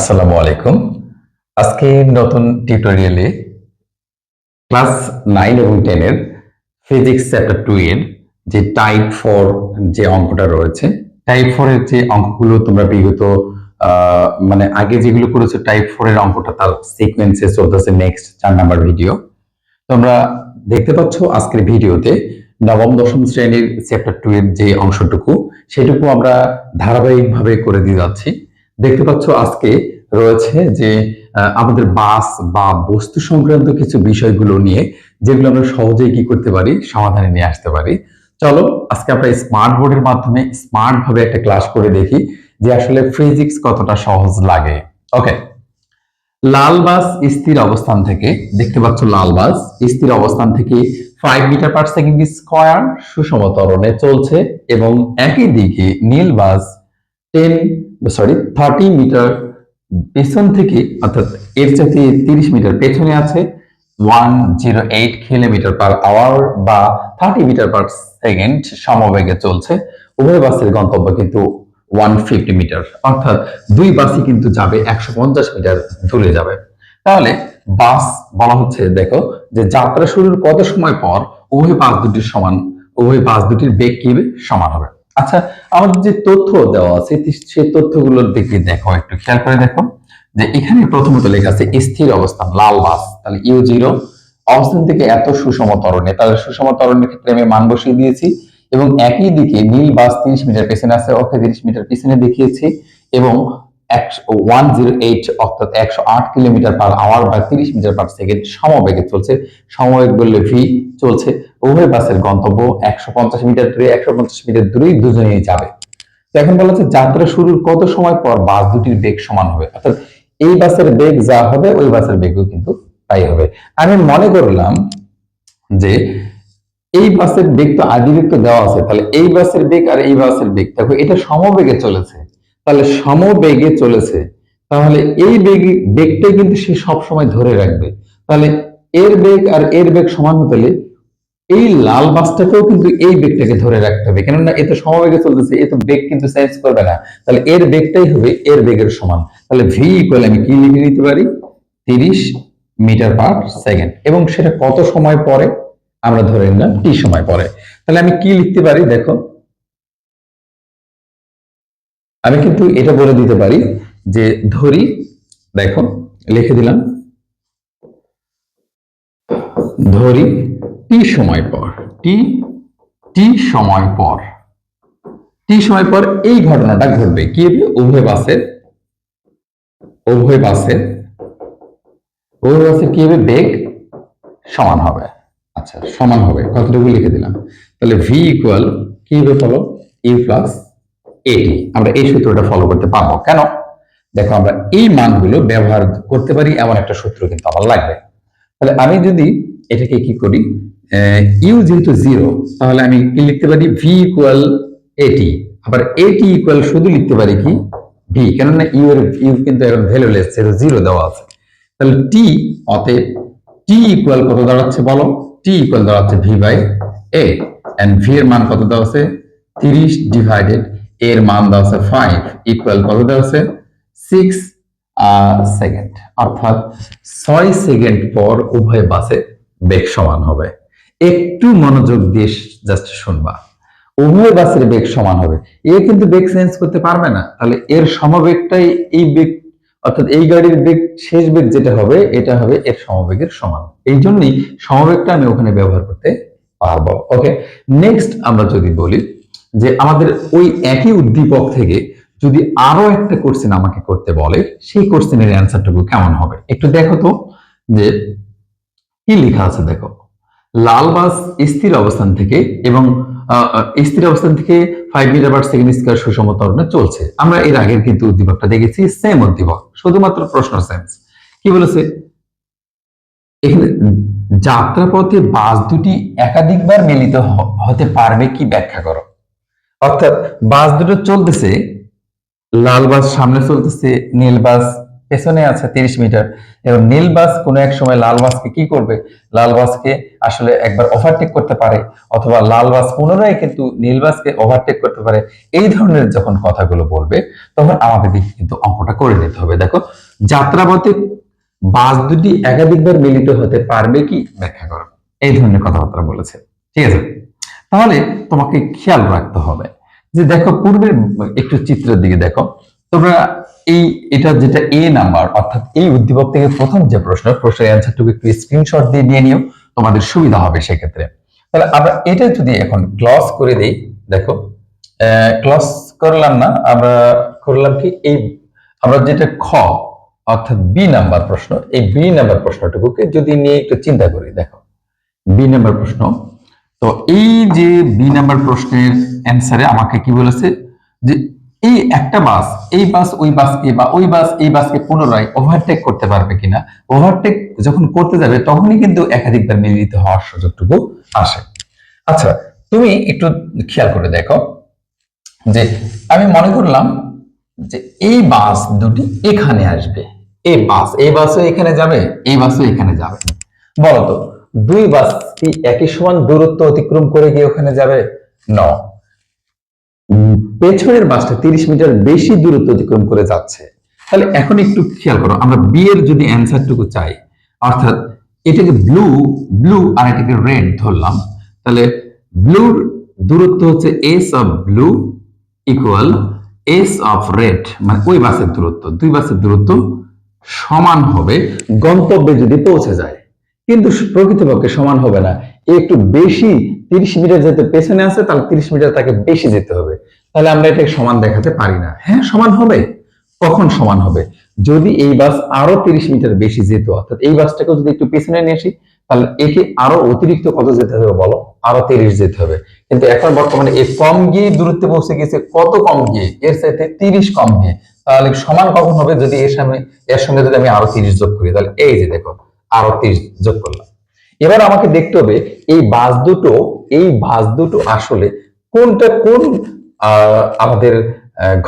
আসসালামু আলাইকুম। আজকে নতুন টিউটোরিয়ালে ক্লাস নাইন এবং টেনের ফিজিক্স চ্যাপ্টার টু এর যে টাইপ ফোর যে অঙ্কটা রয়েছে টাইপ ফোর এর যে অঙ্কগুলো তোমরা বিগত মানে আগে যেগুলো করেছ টাইপ ফোরের অঙ্কটা তার সিকোয়েন্সে চলতেছে নেক্সট চার নাম্বার ভিডিও তোমরা দেখতে পাচ্ছ আজকের ভিডিওতে নবম, দশম শ্রেণির চ্যাপ্টার টু এর যে অংশটুকু, সেটুকু আমরা ধারাবাহিকভাবে করে দিয়ে যাচ্ছি। দেখতে পাচ্ছ আজকে রয়েছে যে আমাদের বাস বা বস্তু সংক্রান্ত কিছু বিষয়গুলো নিয়ে, যেগুলো আমরা সহজেই কি করতে পারি, সমাধানে নিয়ে আসতে পারি। চলো, আজকে আমরা স্মার্ট বোর্ডের মাধ্যমে স্মার্ট ভাবে একটা ক্লাস করে দেখি যে আসলে ফিজিক্স কতটা সহজ লাগে। ওকে লাল বাস স্থির অবস্থান থেকে, দেখতে পাচ্ছ লাল বাস স্থির অবস্থান থেকে five meter per second square সুষম ত্বরণে চলছে এবং একই দিকে নীল bus ten sorry thirty meter পেছন থেকে, অর্থাৎ এর চাইতে তিরিশ মিটার পেছনে আছে one zero eight kilometer per hour বা থার্টি মিটার পার সেকেন্ড সমবেগে চলছে। উভয় বাসের গন্তব্য কিন্তু ওয়ান ফিফটি মিটার অর্থাৎ দুই বাসই কিন্তু যাবে একশো পঞ্চাশ মিটার দূরে যাবে। তাহলে বাস বলা হচ্ছে, দেখো, যে যাত্রা শুরুর কত সময় পর উভয় বাস দুটির সমান, উভয় বাস দুটির বেগ কি সমান হবে। আচ্ছা আমাদের যে তথ্য দেওয়া আছে সেই তথ্যগুলোর দিকে দেখো, একটু খেয়াল করে দেখো, যে এখানে প্রথমত লেখা আছে, স্থির অবস্থান, লাল বাস, তাহলে ইউ জিরো, অবস্থান থেকে এত সুষম তরণে তাহলে সুষম তরণের ক্ষেত্রে আমি মান বসিয়ে দিয়েছি, এবং একই দিকে নীল বাস তিরিশ মিটার পেছনে আছে ওকে তিরিশ মিটার পিছনে দেখিয়েছি, এবং ওয়ান একশো আট কিলোমিটার পার আওয়ার বা তিরিশ মিটার পার সেকেন্ড সমবেগে চলছে সমবেগ বললে ভি চলছে উভয় বাসের গন্তব্য একশো পঞ্চাশ মিটার দূরে একশো পঞ্চাশ মিটার দূরেই দুজনেই যাবে এখন বলা হচ্ছে যাত্রা শুরুর কত সময় পর বাস দুটির বেগ সমান হবে অর্থাৎ এই বাসের বেগ যা হবে ওই বাসের বেগও কিন্তু তাই হবে আমি মনে করলাম যে এই বাসের বেগ তো দেওয়া আছে তাহলে এই বাসের বেগ আর এই বাসের বেগ দেখো এটা সমবেগে চলেছে তাহলে সমবেগে চলেছে। তাহলে এই বেগ বেগটাই কিন্তু সে সব সময় ধরে রাখবে। তাহলে এর বেগ আর এর বেগ সমান হতে এই লাল বাসটাকেও কিন্তু এই বেগটাকে ধরে রাখতে হবে। কেননা এ তো সমবেগে চলতেছে, এ তো বেগ কিন্তু চেঞ্জ করবে না। তাহলে এর বেগটাই হবে এর বেগের সমান। তাহলে ভি ইকুয়াল আমি কি লিখে নিতে পারি? তিরিশ মিটার পার সেকেন্ড। এবং সেটা কত সময় পরে? আমরা ধরে নিলাম টি সময় পরে। তাহলে আমি কি লিখতে পারি? দেখো আমি কিন্তু এটা বলে দিতে পারি যে ধরি, দেখো, লিখে দিলাম। ধরি, টি সময় পর, টি টি সময় পর, টি সময় পর এই ঘটনাটা ঘটবে। কি হবে? উভয় বাসের উভয় বাসের উভয় বাসের কি হবে? বেগ সমান হবে। আচ্ছা সমান হবে। কতটুকু লিখে দিলাম? তাহলে ভি ইকুয়াল কি হবে ফলো ইউ প্লাস এটি আমরা এই সূত্রটা ফলো করতে পারব। কেন? দেখো, আমরা এই মানগুলো ব্যবহার করতে পারি, এমন একটা সূত্র কিন্তু আমার লাগবে। তাহলে আমি যদি এটাকে কি করি? ইউ যেহেতু জিরো তাহলে আমি কি লিখতে পারি? ভি ইকুয়াল এটি আবার এটি ইকুয়াল শুধু লিখতে পারি কি? ভি কেননা ইউ এর ইউ কিন্তু এখন ভ্যালুলেস জিরো দেওয়া আছে। তাহলে টি অতএব টি ইকুয়াল কত দাঁড়াচ্ছে বলো? টি ইকুয়াল দাঁড়াচ্ছে V by A and V এর মান কত দেওয়া আছে? তিরিশ ডিভাইডেড এর মান দেওয়া আছে ফাইভ ইকুয়াল কত দেওয়া আছে? সিক্স সেকেন্ড অর্থাৎ ছয় সেকেন্ড পর উভয় বাসে বেগ সমান হবে। একটু মনোযোগ দিয়ে জাস্ট শুনবা। উভয় বাসের বেগ সমান হবে। এ কিন্তু বেগ চেঞ্জ করতে পারবে না। তাহলে এর সমবেগটাই এই বেগ, অর্থাৎ এই গাড়ির বেগ শেষ বেগ যেটা হবে, এটা হবে এর সমবেগের সমান। এই জন্যই সমবেগটা আমি ওখানে ব্যবহার করতে পারব। ওকে নেক্সট আমরা যদি বলি যে আমাদের ওই একই উদ্দীপক থেকে যদি আরও একটা কোশ্চেন আমাকে করতে বলে, সেই কোশ্চেনের অ্যান্সারটুকু কেমন হবে? একটু দেখো তো যে কি লেখা আছে দেখো। লাল বাস স্থির অবস্থান থেকে এবং স্থির অবস্থান থেকে five meter per second square সুষম ত্বরণে চলছে। আমরা এর আগের কিন্তু উদ্দীপকটা দেখেছি সেম উদ্দীপক, শুধুমাত্র প্রশ্ন সেন্স কি বলেছে? এখানে যাত্রাপথে বাস দুটি একাধিকবার মিলিত হতে পারবে কি ব্যাখ্যা করো? অর্থাৎ বাস দুটো চলতেছে, লাল বাস সামনে চলতেছে, নীল বাস পেছনে আছে তিরিশ মিটার। এবং নীল বাস কোনো এক সময় লাল বাসকে কি করবে? লাল বাসকে আসলে একবার ওভারটেক করতে পারে, অথবা লাল বাস পুনরায় কিন্তু নীল বাসকে ওভারটেক করতে পারে। এই ধরনের যখন কথাগুলো বলবে, তখন আমাদের দিকে কিন্তু অঙ্কটা করে নিতে হবে। দেখো, যাত্রাপথে বাস দুটি একাধিকবার মিলিত হতে পারবে কি? ব্যাখ্যা করো। এই ধরনের কথাবার্তা বলেছে। ঠিক আছে? তাহলে তোমাকে খেয়াল রাখতে হবে যে দেখো পূর্বের একটু চিত্রের দিকে দেখো, তোমরা এই, এটা যেটা এ নাম্বার অর্থাৎ এই উদ্দীপক থেকে প্রথম যে প্রশ্ন, প্রশ্নের অ্যান্সারটুকু একটু স্ক্রিনশট দিয়ে নিয়ে নিও, তোমাদের সুবিধা হবে সেক্ষেত্রে। তাহলে আমরা এটা যদি এখন ক্লস করে দিই, দেখো ক্লস করলাম না, আমরা করলাম কি? এই, আমরা যেটা খ, অর্থাৎ বি নাম্বার প্রশ্ন, এই বি নাম্বার প্রশ্নটুকুকে যদি নিয়ে একটু চিন্তা করি, দেখো বি নাম্বার প্রশ্ন তো এই যে বি নাম্বার প্রশ্নের অ্যান্সারে আমাকে কি বলেছে যে এই একটা বাস এই বাস ওই বাসকে বা ওই বাস এই বাসকে পুনরায় ওভারটেক করতে পারবে কিনা? ওভারটেক যখন করতে যাবে, তখনই কিন্তু একাধিকবার মিলিত হওয়ার সুযোগটুকু আসে। আচ্ছা তুমি একটু খেয়াল করে দেখো যে আমি মনে করলাম যে এই বাস দুটি এখানে আসবে। এই বাস এই বাসও এখানে যাবে, এই বাসও এখানে যাবে। বলতো দুই বাস কি একই সমান দূরত্ব অতিক্রম করে গিয়ে ওখানে যাবে? ন পেছনের বাসটা তিরিশ মিটার বেশি দূরত্ব অতিক্রম করে যাচ্ছে। তাহলে এখন একটু খেয়াল করো, আমরা বি এর যদি অ্যান্সারটুকু চাই, অর্থাৎ এটাকে ব্লু ব্লু আর এটাকে রেড ধরলাম, তাহলে ব্লুর দূরত্ব হচ্ছে S of blue equal S of red মানে ওই বাসের দূরত্ব, দুই বাসের দূরত্ব সমান হবে, গন্তব্যে যদি পৌঁছে যায়। কিন্তু প্রকৃতপক্ষে সমান হবে না। একটু বেশি তিরিশ মিটার যেতে পেছনে আছে, তাহলে তিরিশ মিটার তাকে বেশি যেতে হবে। তাহলে আমরা এটাকে সমান দেখাতে পারি না। হ্যাঁ সমান হবে। কখন সমান হবে? যদি এই বাস আরও তিরিশ মিটার বেশি যেত, অর্থাৎ এই বাসটাকে যদি একটু পেছনে নিয়ে আসি, তাহলে একে আরও অতিরিক্ত কত যেতে হবে বলো? আরও তিরিশ যেতে হবে। কিন্তু এখন বর্তমানে এ কম গিয়ে দূরত্বে পৌঁছে গেছে কত কম গিয়ে? এর সাথে তিরিশ কম গিয়ে। তাহলে সমান কখন হবে যদি এর সামনে এর সঙ্গে যদি আমি আরও তিরিশ যোগ করি? তাহলে এই যে দেখো আরও তিরিশ যোগ করলাম। এবার আমাকে দেখতে হবে এই বাস দুটো, এই বাস দুটো আসলে কোনটা কোন আমাদের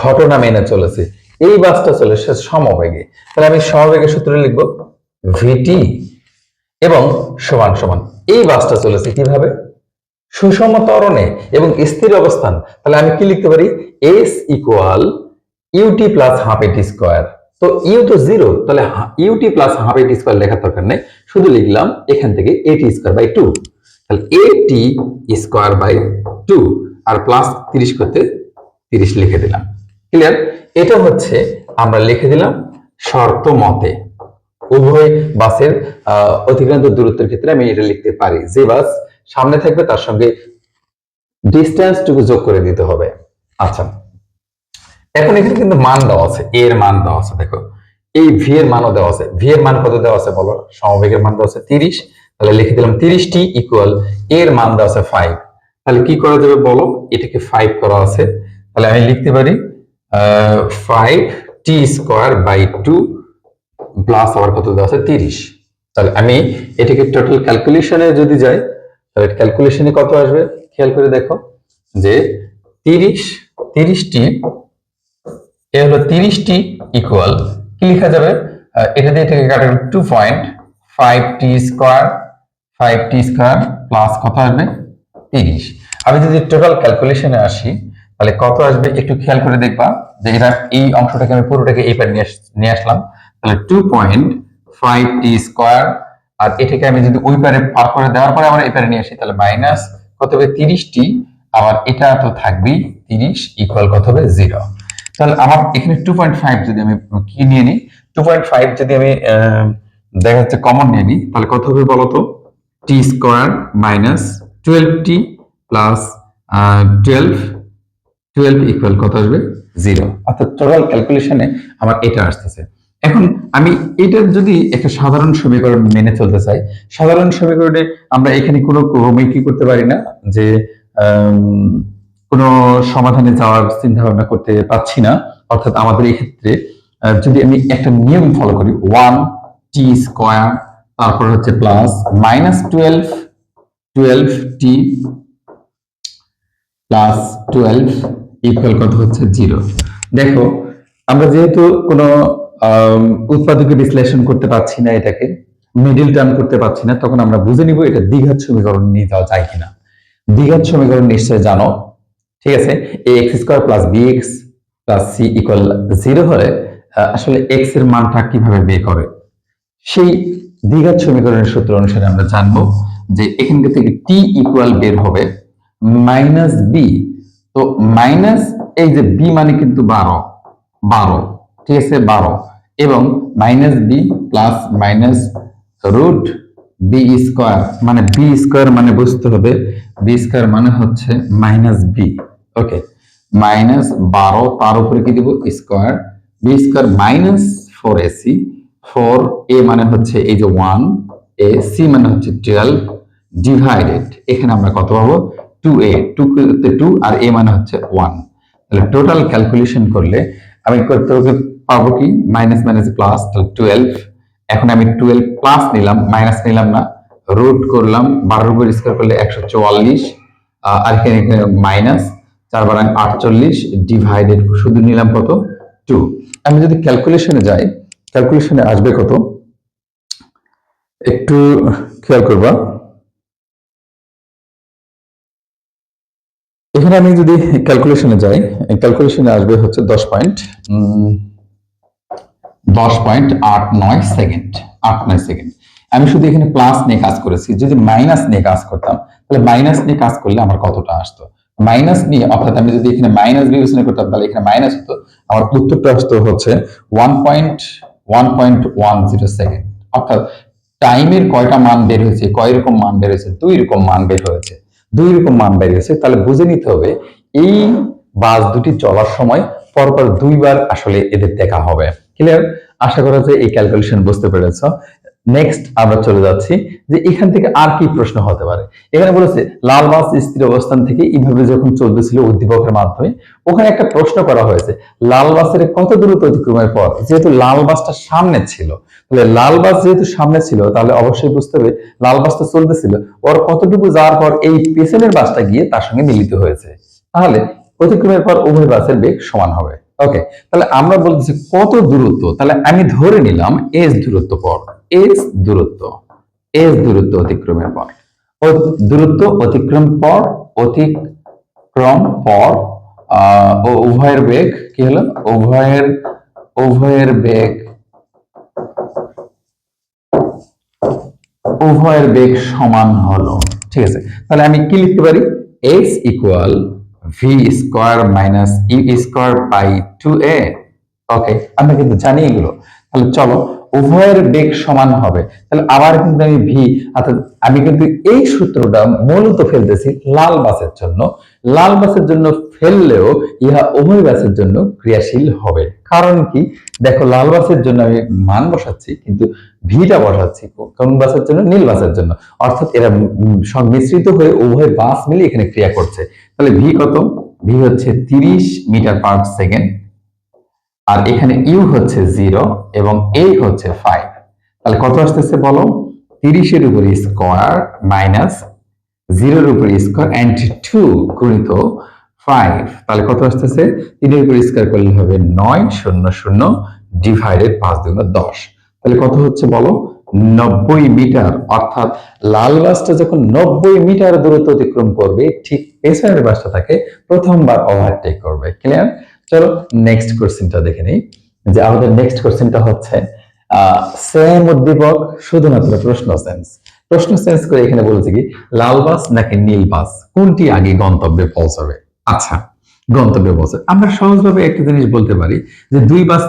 ঘটনা মেনে চলেছে। এই বাসটা চলেছে সমবেগে। তাহলে আমি সমবেগের সূত্র লিখব ভিটি এবং সমান সমান। এই বাসটা চলেছে কীভাবে? সুষম ত্বরণে এবং স্থির অবস্থান। তাহলে আমি কি লিখতে পারি? S equal UT plus half AT square তো ইউ তো জিরো তাহলে UT plus half AT square লেখার দরকার নেই। শুধু লিখলাম এখান থেকে এটি স্কোয়ার বাই টু তাহলে a t square by two R plus তিরিশ করতে তিরিশ লিখে দিলাম। ক্লিয়ার এটা হচ্ছে আমরা লিখে দিলাম শর্ত মতে। উভয় বাসের অতিক্রান্ত দূরত্বের ক্ষেত্রে আমি এটা লিখতে পারি। যে বাস সামনে থাকবে তার সঙ্গে ডিস্টেন্স টুকু যোগ করে দিতে হবে। আচ্ছা। এখন এখানে কিন্তু মান দেওয়া আছে এ এর মান দেওয়া আছে, দেখো। এই ভি এর মানও দেওয়া আছে। ভি এর মান কত দেওয়া আছে বলো? সমবেগের মান দেওয়া আছে তিরিশ। তাহলে লিখে দিলাম তিরিশ টি ইকুয়াল এর মান দেওয়া আছে ফাইভ তাহলে কি করা যাবে বলো? এটাকে ফাইভ করা আছে। তাহলে আমি লিখতে পারি five T square by two plus আবার কত দেওয়া আছে? তিরিশ। তাহলে আমি এটাকে টোটাল ক্যালকুলেশনে যদি যাই, তাহলে ক্যালকুলেশনে কত আসবে? খেয়াল করে দেখো যে তিরিশ, তিরিশটি এ হলো তিরিশটি ইকুয়াল কি লেখা যাবে? এটা দিয়ে এটাকে কাটা two point five T square five T square plus কত আসবে? তিরিশ। আমি যদি টোটাল ক্যালকুলেশনে আসি, তাহলে কত আসবে? একটু খেয়াল করে দেখবা যে এটা এই অংশটাকে আমি পুরোটাকে এই পারে নিয়ে আস- নিয়ে আসলাম। তাহলে two point five T square আর এটাকে আমি যদি ওই পারে পার করে দেওয়ার পরে আমরা এই পারে নিয়ে আসি, তাহলে মাইনাস কত হবে? তিরিশটি। আবার এটা তো থাকবেই, তিরিশ ইকুয়াল কত হবে? জিরো তাহলে আমার এখানে টু পয়েন্ট ফাইভ যদি আমি কি নিয়ে নিই? টু পয়েন্ট ফাইভ যদি আমি দেখা যাচ্ছে কমন নিয়ে নিই, তাহলে কত হবে বলতো? T square minus twelve T plus twelve twelve equal কত আসবে? জিরো অর্থাৎ টোটাল ক্যালকুলেশনে আমার এটা আসতেছে। এখন আমি এটার যদি একটা সাধারণ সমীকরণ মেনে চলতে চাই, সাধারণ সমীকরণে আমরা এখানে কোনো ক্রমে কি করতে পারি না? যে কোনো সমাধানে যাওয়ার চিন্তা ভাবনা করতে পারছি না। অর্থাৎ আমাদের এই ক্ষেত্রে যদি আমি একটা নিয়ম ফলো করি ওয়ান টি স্কোয়ার তারপর হচ্ছে plus minus twelve twelve T plus twelve equal কত হচ্ছে জিরো দেখো, আমরা যেহেতু কোনো উৎপাদকে বিশ্লেষণ করতে পারছি না এটাকে মিডিল টার্ম করতে পারছি না, তখন আমরা বুঝে নিব এটা দ্বিঘাত সমীকরণ নিয়ে যাওয়া যায় কিনা। দ্বিঘাত সমীকরণ নিশ্চয় জানো ঠিক আছে? A X square plus B X plus C equal zero হলে আসলে এক্সের মানটা কীভাবে বের করে? সেই দ্বিঘাত সমীকরণের সূত্র অনুসারে আমরা জানব যে এখান থেকে টি ইকুয়াল বের হবে মাইনাস বি তো মাইনাস এই যে বি মানে কিন্তু বারো বারো, ঠিক আছে? বারো। এবং minus B plus minus root B square মানে বি স্কোয়ার মানে বুঝতে হবে বি স্কোয়ার মানে হচ্ছে মাইনাস বি ওকে মাইনাস বারো, তার উপরে কি দিব? Square B square minus four AC four A মানে হচ্ছে এই যে ওয়ান এ সি মানে হচ্ছে টুয়েলভ ডিভাইডেড এখানে আমরা কত পাবো? টু এ টু টু আর এ মানে হচ্ছে ওয়ান তাহলে টোটাল ক্যালকুলেশন করলে আমি করতে পাবো কি? মাইনাস মাইনাস প্লাস তাহলে টুয়েলভ এখন আমি টুয়েলভ প্লাস নিলাম মাইনাস নিলাম না রুট করলাম, বারোর উপর স্কোয়ার করলে একশো চুয়াল্লিশ আর এখানে মাইনাস চার বারাং আটচল্লিশ ডিভাইডেড শুধু নিলাম কত? টু আমি যদি ক্যালকুলেশনে যাই ক্যালকুলেশনে আসবে কত? একটু খেয়াল করবা। এখানে আমি যদি ক্যালকুলেশনে যাই ক্যালকুলেশনে আসবে হচ্ছে দশ পয়েন্ট দশ পয়েন্ট আট নয় সেকেন্ড আট নয় সেকেন্ড আমি শুধু এখানে প্লাস নিয়ে কাজ করেছি, যদি মাইনাস নিয়ে কাজ করতাম, তাহলে মাইনাস নিয়ে কাজ করলে আমার কতটা আসতো? মাইনাস নিয়ে, অর্থাৎ আমি যদি এখানে মাইনাস বিবেচনা করতাম, তাহলে এখানে মাইনাস হতো। আমার উত্তরটা আসতো হচ্ছে one point one point one zero second অর্থাৎ টাইমের কয়টা মান বের হয়েছে? কয় রকম মান বের হয়েছে? দুই রকম মান বের হয়েছে। দুই রকম মান বের হয়েছে। তাহলে বুঝে নিতে হবে, এই বাস দুটি চলার সময় পরপর দুইবার আসলে এদের দেখা হবে। ক্লিয়ার আশা করা যায় এই ক্যালকুলেশন বুঝতে পেরেছ। নেক্সট আমরা চলে যাচ্ছি যে এখান থেকে আর কি প্রশ্ন হতে পারে। এখানে বলেছে লাল বাস স্থির অবস্থান থেকে এইভাবে যখন চলতেছিল উদ্দীপকের মাধ্যমে, ওখানে একটা প্রশ্ন করা হয়েছে লাল বাসের কত দূরত্ব অতিক্রমের পর যেহেতু লাল বাসটা সামনে ছিল, তাহলে লাল বাস যেহেতু সামনে ছিল, তাহলে অবশ্যই বুঝতে হবে লাল বাসটা চলতেছিল, ওর কতটুকু যাওয়ার পর এই পেছনের বাসটা গিয়ে তার সঙ্গে মিলিত হয়েছে। তাহলে অতিক্রমের পর উভয় বাসের বেগ সমান হবে। ওকে তাহলে আমরা বলতেছি কত দূরত্ব? তাহলে আমি ধরে নিলাম এস দূরত্ব পর এস দূরত্ব এস দূরত্ব অতিক্রমের পর। দূরত্ব অতিক্রম পর অতিক্রম পর উভয়ের বেগ কি হলো? উভয়ের উভয়ের বেগ উভয়ের বেগ সমান হলো। ঠিক আছে, তাহলে আমি কি লিখতে পারি? x equal v square minus u square by two a okay আমরা কিন্তু জানি এগুলো। তাহলে চলো উভয়ের বেগ সমান হবে। তাহলে আবার কিন্তু আমি ভি অর্থাৎ আমি কিন্তু এই সূত্রটা মূলত ফেলতেছি লাল বাসের জন্য। লাল বাসের জন্য ফেললেও ইহা উভয় বাসের জন্য ক্রিয়াশীল হবে। কারণ কি? দেখো, লাল বাসের জন্য আমি মান বসাচ্ছি, কিন্তু ভিটা বসাচ্ছি কোন বাসের জন্য? নীল বাসের জন্য। অর্থাৎ এরা উম সংমিশ্রিত হয়ে উভয় বাস মিলে এখানে ক্রিয়া করছে। তাহলে ভি কত? ভি হচ্ছে তিরিশ মিটার পার সেকেন্ড। আর এখানে ইউ হচ্ছে জিরো এবং এ হচ্ছে ফাইভ। তাহলে কত আসতেছে বলো? তিরিশের উপরে স্কোয়ার মাইনাস জিরোর উপরে স্কোয়ার অ্যান্ড টু গুণিত ফাইভ তাহলে কত আসতেছে? তিনের উপরে স্কোয়ার করলে হবে নয়, শূন্য শূন্য ডিভাইডেড পাঁচ দুগুণ দশ। তাহলে কত হচ্ছে বলো? নব্বই মিটার। অর্থাৎ লাল বাসটা যখন নব্বই মিটার দূরত্ব অতিক্রম করবে, ঠিক পেছনের বাসটা তাকে প্রথমবার ওভারটেক করবে। ক্লিয়ার চলো নেক্সট কোশ্চেনটা দেখে নিই। যে আমাদের নেক্সট কোশ্চেনটা হচ্ছে সেম উদ্দীপক, শুধুমাত্র প্রশ্ন সেন্স প্রশ্ন সেন্স করে এখানে বলেছে কি, লাল বাস নাকি নীল বাস? কোনটি আগে গন্তব্যে পৌঁছাবে? আচ্ছা গন্তব্যে পৌঁছাবে। আমরা সহজভাবে একটা জিনিস বলতে পারি যে দুই বাস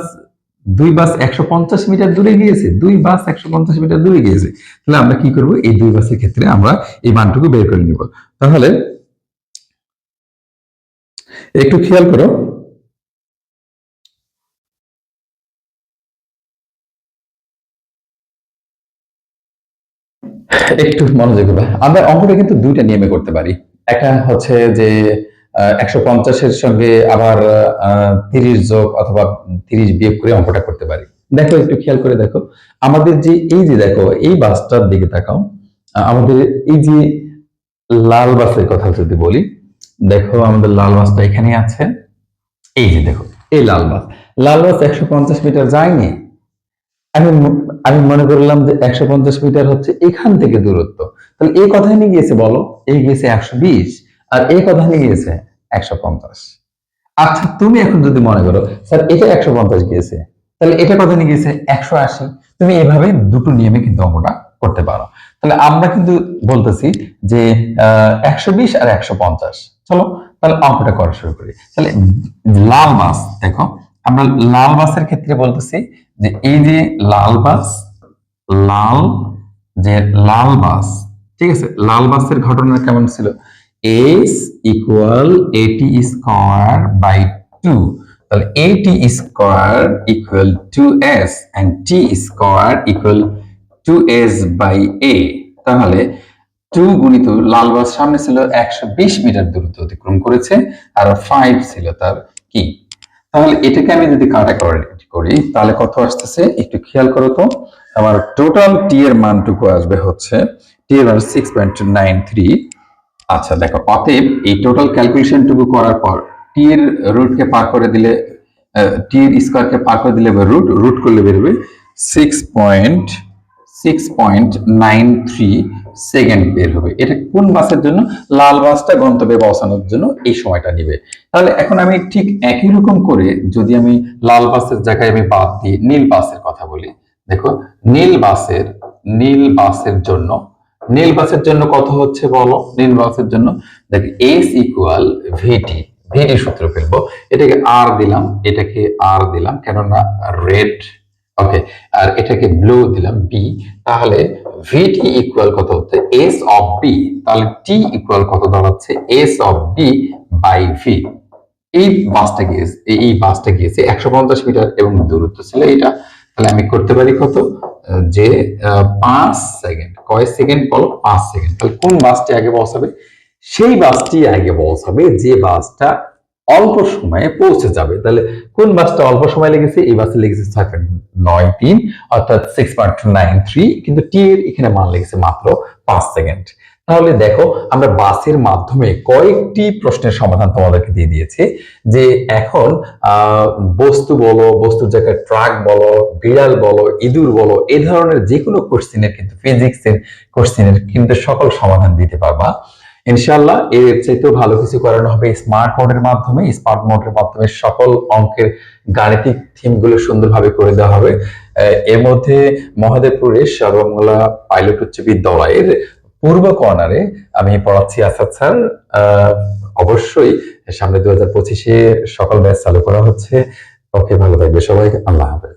দুই বাস একশো পঞ্চাশ মিটার দূরে গিয়েছে, দুই বাস একশো পঞ্চাশ মিটার দূরে গিয়েছে। তাহলে আমরা কি করব? এই দুই বাসের ক্ষেত্রে আমরা এই মানটুকু বের করে নিব। তাহলে, একটু খেয়াল করো একটু মনোযোগ দিবা আমরা অঙ্কটা কিন্তু দুইটা নিয়মে করতে পারি। একটা হচ্ছে যে একশো পঞ্চাশের সঙ্গে আবার তিরিশ যোগ অথবা তিরিশ বিয়োগ করে অঙ্কটা করতে পারি। দেখো, একটু খেয়াল করে দেখো। আমাদের যে, এই যে দেখো, এই বাসটার দিকে তাকাও। আমাদের এই যে লাল বাসের কথা যদি বলি, দেখো আমাদের লাল বাসটা এখানে আছে। এই যে দেখো, এই লাল বাস। লাল বাস একশো পঞ্চাশ মিটার যায়নি। আমি আমি মনে করলাম যে একশো পঞ্চাশ মিটার হচ্ছে এখান থেকে দূরত্ব। তাহলে এই কথাই নিয়ে গিয়েছে বলো, এই গিয়েছে একশো বিশ, আর এই কথা নিয়ে গিয়েছে একশো পঞ্চাশ। আচ্ছা তুমি এখন যদি মনে করো, স্যার, এটা একশো পঞ্চাশ গিয়েছে, তাহলে এটা কথা নিয়ে গিয়েছে একশো আশি। তুমি এভাবে দুটো নিয়মে কিন্তু অঙ্কটা করতে পারো। তাহলে আমরা কিন্তু বলতেছি যে একশো বিশ আর একশো পঞ্চাশ। চলো, তাহলে অঙ্কটা করা শুরু করি। তাহলে লাল মাছ, দেখো, আমরা লাল মাছের ক্ষেত্রে বলতেছি যে এই যে লাল বাস, লাল যে লাল বাস, ঠিক আছে? লাল বাসের ঘটনা কেমন ছিল? S equal a t square by two তাহলে a t square equal two s and t square equal two s by a তাহলে টু গুণিত লাল বাস সামনে ছিল একশো বিশ মিটার দূরত্ব অতিক্রম করেছে, আর ফাইভ ছিল তার কি? তাহলে এটাকে আমি যদি কাটাকাটি করি তাহলে কত আসতেছে? একটু খেয়াল করো তো, আমার টোটাল টি এর মানটুকু আসবে হচ্ছে টি এর মান সিক্স পয়েন্ট নাইন থ্রি আচ্ছা দেখো, অতএব এই টোটাল ক্যালকুলেশনটুকু করার পর টি এর রুটকে পার করে দিলে টি এর স্কোয়ারকে পার করে দিলে রুট রুট করলে বেরোবে six point six point nine three second বের হবে। এটা কোন বাসের জন্য? লাল বাসটা গন্তব্যে পৌঁছানোর জন্য এই সময়টা নিবে। তাহলে এখন আমি ঠিক একই রকম করে যদি আমি লাল বাসের জায়গায় আমি বাদ দিই নীল বাসের কথা বলি, দেখো, নীল বাসের নীল বাসের জন্য, নীল বাসের জন্য কত হচ্ছে বলো? নীল বাসের জন্য, দেখ এস ইকুয়াল ভিটি ভিটি সূত্র ফেলব। এটাকে আর দিলাম, এটাকে আর দিলাম, কেননা রেড ওকে আর এটাকে ব্লু দিলাম বি তাহলে ভিটি ইকুয়াল কত হচ্ছে? এস অফ বি তাহলে টি ইকুয়াল কত দাঁড়াচ্ছে? S of b by v এই বাসটা গিয়েছে, এই- বাসটা গিয়েছে একশো পঞ্চাশ মিটার এবং দূরত্ব ছিল এটা তাহলে আমি করতে পারি কত? যে পাঁচ সেকেন্ড কয় সেকেন্ড বলো? পাঁচ সেকেন্ড তাহলে কোন বাসটি আগে পৌঁছাবে সেই বাসটি আগে পৌঁছাবে যে বাসটা অল্প সময়ে পৌঁছে যাবে। তাহলে কোন বাসটা অল্প সময় লেগেছে? এই বাসে লেগেছে ছয় নয় তিন, অর্থাৎ সিক্স পয়েন্ট নাইন থ্রি কিন্তু টি এর এখানে মান লেগেছে মাত্র পাঁচ সেকেন্ড তাহলে দেখো, আমরা বাসের মাধ্যমে কয়েকটি প্রশ্নের সমাধান তোমাদেরকে দিয়ে দিয়েছি, যে এখন বস্তু বলো, বস্তুর জায়গায় ট্রাক বলো, বিড়াল বলো, ইঁদুর বলো এই ধরনের যে কোনো কিন্তু ফিজিক্সের কোশ্চিনের কিন্তু সকল সমাধান দিতে পারবা। ইনশাল্লাহ এর চাইতেও ভালো কিছু করানো হবে স্মার্ট মোডের মাধ্যমে স্মার্ট মোডের মাধ্যমে সকল অঙ্কের গাণিতিক থিমগুলো সুন্দরভাবে করে দেওয়া হবে। এর মধ্যে মহাদেবপুরের সর্বমঙ্গলা পাইলট উচ্চ বিদ্যালয়ের পূর্ব কর্নারে আমি পড়াচ্ছি আসাদ স্যার। অবশ্যই সামনে দু হাজার পঁচিশে সকল ব্যাচ চালু করা হচ্ছে। ওকে, ভালো থাকবে সবাই। আল্লাহ হাফেজ।